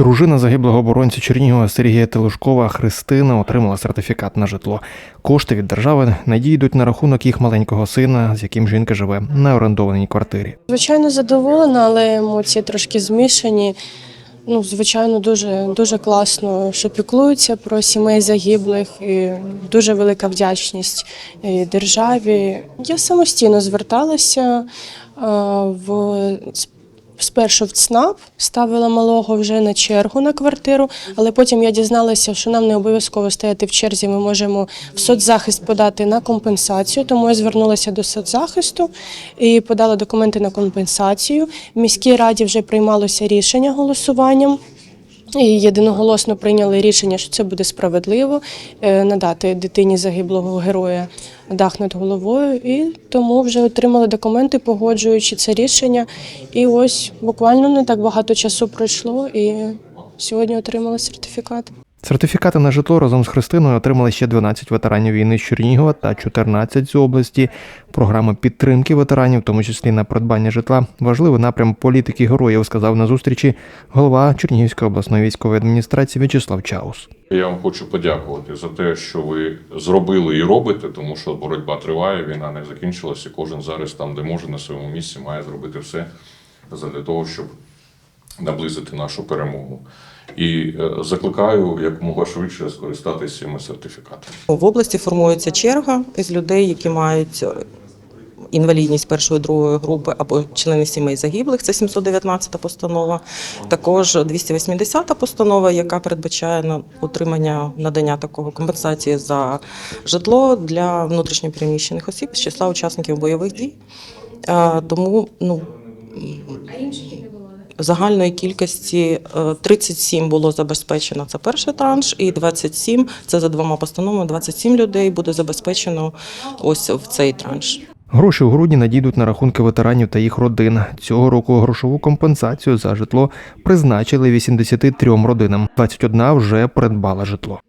Дружина загиблого оборонця Чернігова Сергія Телушкова Христина отримала сертифікат на житло. Кошти від держави надійдуть на рахунок їх маленького сина, з яким жінка живе на орендованій квартирі. Звичайно, задоволена, але емоції трошки змішані. Ну, звичайно, дуже дуже класно, що піклуються про сімей загиблих. І дуже велика вдячність державі. Я самостійно зверталася е, в спершу в ЦНАП, ставила малого вже на чергу на квартиру, але потім я дізналася, що нам не обов'язково стояти в черзі. Ми можемо в соцзахист подати на компенсацію. Тому я звернулася до соцзахисту і подала документи на компенсацію. В міській раді вже приймалося рішення голосуванням. І єдиноголосно прийняли рішення, що це буде справедливо е, надати дитині загиблого героя дах над головою. І тому вже отримали документи, погоджуючи це рішення. І ось буквально не так багато часу пройшло, і сьогодні отримали сертифікат. Сертифікати на житло разом з Христиною отримали ще 12 ветеранів війни з Чернігова та 14 з області. Програма підтримки ветеранів, в тому числі на придбання житла, важливий напрям політики героїв, сказав на зустрічі голова Чернігівської обласної військової адміністрації В'ячеслав Чаус. Я вам хочу подякувати за те, що ви зробили і робите, тому що боротьба триває, війна не закінчилася. Кожен зараз там, де може, на своєму місці, має зробити все для того, щоб наблизити нашу перемогу. І е, закликаю якомога швидше скористатися цими сертифікатами. В області формується черга із людей, які мають е, інвалідність першої другої групи або члени сімей загиблих. Це 719 постанова. Також 280 постанова, яка передбачає на отримання надання такого компенсації за житло для внутрішньопереміщених осіб з числа учасників бойових дій. Е, Тому ну. Загальної кількості е, 37 було забезпечено. Це перший транш, і 27, це за двома постановами. 27 людей буде забезпечено ось в цей транш. Гроші у грудні надійдуть на рахунки ветеранів та їх родин. Цього року грошову компенсацію за житло призначили 83 родинам. 21 вже придбала житло.